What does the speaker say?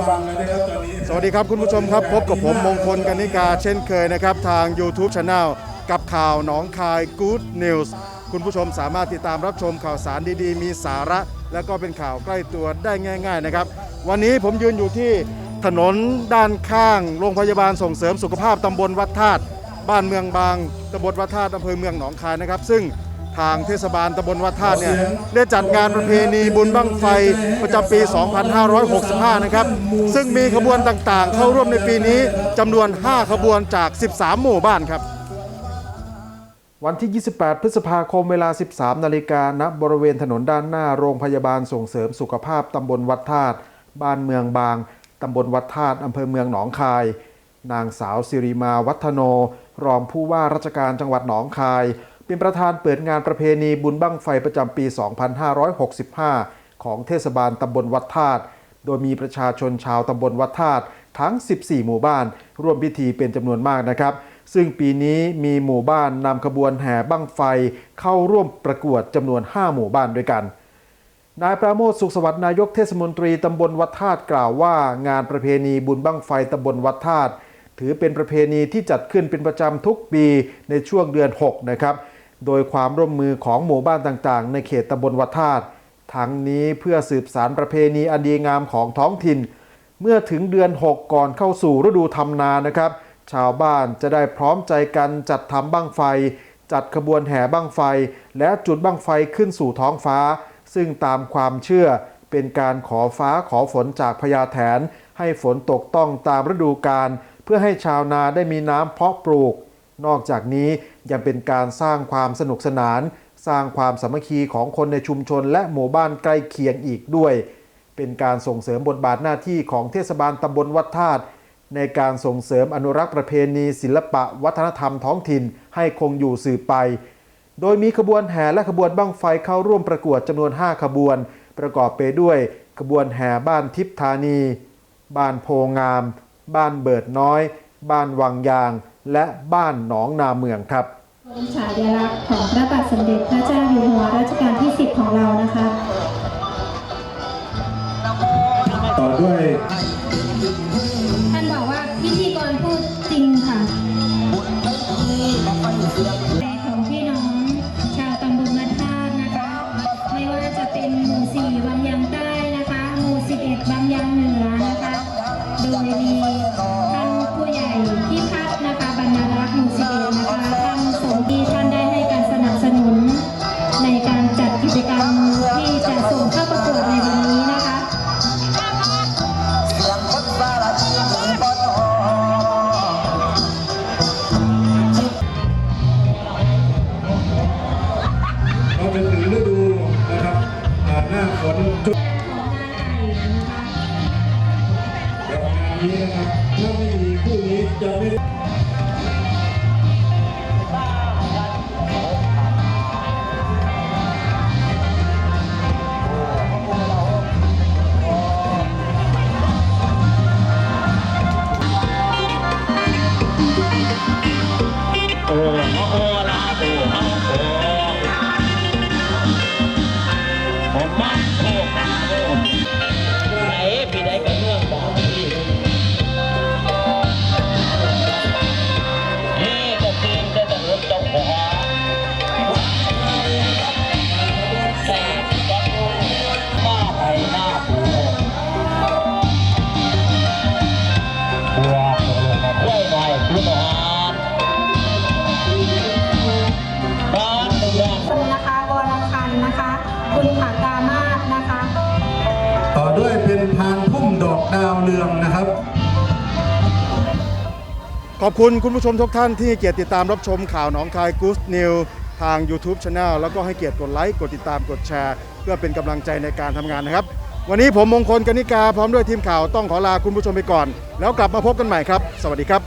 บังเลยนะครับตอนนี้สวัสดีครับคุณผู้ชมครับ พบกับผมมงคลกนิกาเช่นเคยนะครับ ทาง YouTube Channel กับข่าวหนองคาย Good News คุณผู้ชมสามารถติดตามรับชมข่าวสารดีๆ มีสาระ และก็เป็นข่าวใกล้ตัวได้ง่าย ๆนะครับ วันนี้ผมยืนอยู่ที่ถนนด้านข้างโรงพยาบาลส่งเสริมสุขภาพตำบลวัดธาตุบ้านเมืองบางตำบลวัดธาตุอำเภอเมืองหนองคายนะครับ ซึ่ง ทางเทศบาลตำบลวัดธาตุเนี่ยได้จัดงานประเพณีบุญบั้งไฟประจำปี 2565 นะครับ ซึ่งมีขบวนต่างๆ เข้าร่วมในปีนี้จำนวน 5 ขบวนจาก 13 หมู่บ้านครับ วันที่ 28 พฤษภาคมเวลา 13 นาฬิกาณบริเวณถนนด้านหน้าโรงพยาบาลส่งเสริมสุขภาพตำบลวัดธาตุบ้านเมืองบางตำบลวัดธาตุอำเภอเมืองหนองคาย นางสาวสิริมาวัฒโน รองผู้ว่าราชการจังหวัดหนองคาย เป็นประธานเปิดงานประเพณีบุญบั้งไฟประจำปี 2565 ของเทศบาลตำบลวัดธาตุ โดยมีประชาชนชาวตำบลวัดธาตุทั้ง 14 หมู่บ้าน ร่วมพิธีเป็นจำนวนมากนะครับ ซึ่งปีนี้มีหมู่บ้านนำขบวนแห่บั้งไฟเข้าร่วมประกวดจำนวน 5 หมู่บ้านด้วยกันนายปราโมทสุขสวัสดิ์นายกเทศมนตรีตำบลวัดธาตุกล่าวว่างานประเพณีบุญบั้งไฟตำบลวัดธาตุถือเป็นประเพณีที่จัดขึ้นเป็นประจำทุกปีในช่วงเดือน 6 นะครับ โดยความร่วมมือของหมู่บ้านต่างๆ ในเขตตำบลวัดธาตุทั้งนี้เพื่อสืบสารประเพณีอันดีงามของท้องถิ่น เมื่อถึงเดือน 6 ก่อนเข้าสู่ฤดูทำนานะครับ ชาวบ้านจะได้พร้อมใจกันจัดทำบั้งไฟ จัดขบวนแห่บั้งไฟ และจุดบั้งไฟขึ้นสู่ท้องฟ้า ซึ่งตามความเชื่อเป็นการขอฟ้าขอฝนจากพญาแถน ให้ฝนตกต้องตามฤดูกาลเพื่อให้ชาวนาได้มีน้ำเพาะปลูก นอกจากนี้ยังเป็นการสร้างความสนุกสนาน สร้างความสามัคคีของคนในชุมชนและหมู่บ้านใกล้เคียงอีกด้วย เป็นการส่งเสริมบทบาทหน้าที่ของเทศบาลตำบลวัดธาตุในการส่งเสริมอนุรักษ์ประเพณีศิลปะ วัฒนธรรมท้องถิ่นให้คงอยู่สืบไป โดยมีขบวนแห่และขบวนบั้งไฟเข้าร่วมประกวดจำนวน 5 ขบวน ประกอบไปด้วยขบวนแห่บ้านทิพธานี บ้านโพงาม บ้านเบิดน้อย บ้านวังยาง และบ้านหนองนาเมืองครับชายลักษณ์ของพระบาทสมเด็จพระเจ้าอยู่หัวรั อ่าหน้าฝนจุดของงานไก่นะคะแบบงานนี้นะครับถ้าไม่มีคู่นี้จะไม่ นทางพุ่มดอกดาวเรืองนะครับ ขอบคุณคุณผู้ชมทุกท่านที่ให้เกียรติติดตามรับชมข่าวหนองคายกูสนิวทาง YouTube c h anel แล้วก็ให้เกียรติกดไลค์กดติดตามกดแชร์ เพื่อเป็นกำลังใจในการทำงานนะครับ วันนี้ผมมงคลกนิกาพร้อมด้วยทีมข่าวต้องขอลาคุณผู้ชมไปก่อน แล้วกลับมาพบกันใหม่ครับ สวัสดีครับ